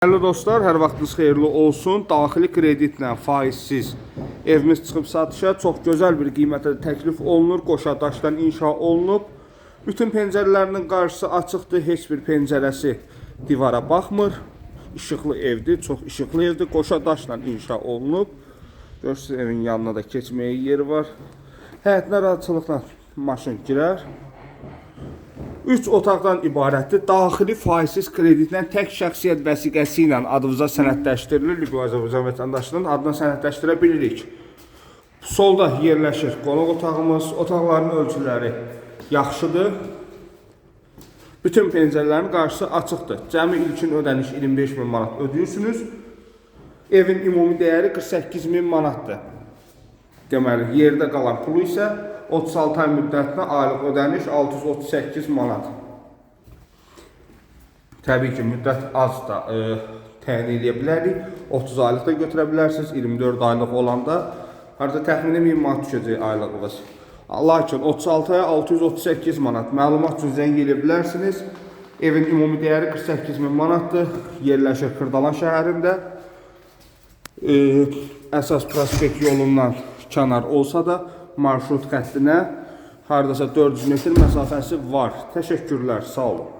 Dəyərli dostlar, hər vaxtınız xeyirli olsun. Daxili kreditlə faizsiz evimiz çıxıb satışa çox gözəl bir qiymətə təklif olunur. Qoşadaşdan inşa olunub. Bütün pəncərələrinin qarşısı açıqdır. Heç bir pəncərəsi divara baxmır. İşıqlı evdir, çox işıqlı evdir. Qoşadaşla inşa olunub. Görürsünüz evin yanına da keçməyə yeri var. Həyətinə rahatçılıqla maşın girər. 3 otaqdan ibarətdir. Daxili faizsiz kreditlə tək şəxsiyyət vəsiqəsi ilə adınıza sənədləşdirilir. Bu Azərbaycan vətəndaşının adına sənədləşdirə bilirik. Solda yerləşir qonaq otağımız. Otaqların ölçüləri yaxşıdır. Bütün pəncərələrin qarşısı açıqdır. Cəmi ilkin ödəniş 25 min manat ödəyirsiniz. Evin ümumi dəyəri 48 min manatdır. Deməli, yerdə qalan pulu isə 36 ay müddətinə aylıq ödəniş 638 manat. Təbii ki, müddət az da e, təyin edə bilərik. 30 aylıq da götürə bilərsiniz. 24 aylıq olanda harda təxminən 1000 manat düşəcək aylığınız. Lakin 36 aya 638 manat. Məlumat üçün zəng edə bilərsiniz. Evin ümumi dəyəri 48 min manatdır. Yerləşir Kırdalan şəhərində. E, əsas prospekt yolundan kənar olsa da marşrut xəttinə hardasa 400 metr məsafəsi var. Təşəkkürlər, sağ olun.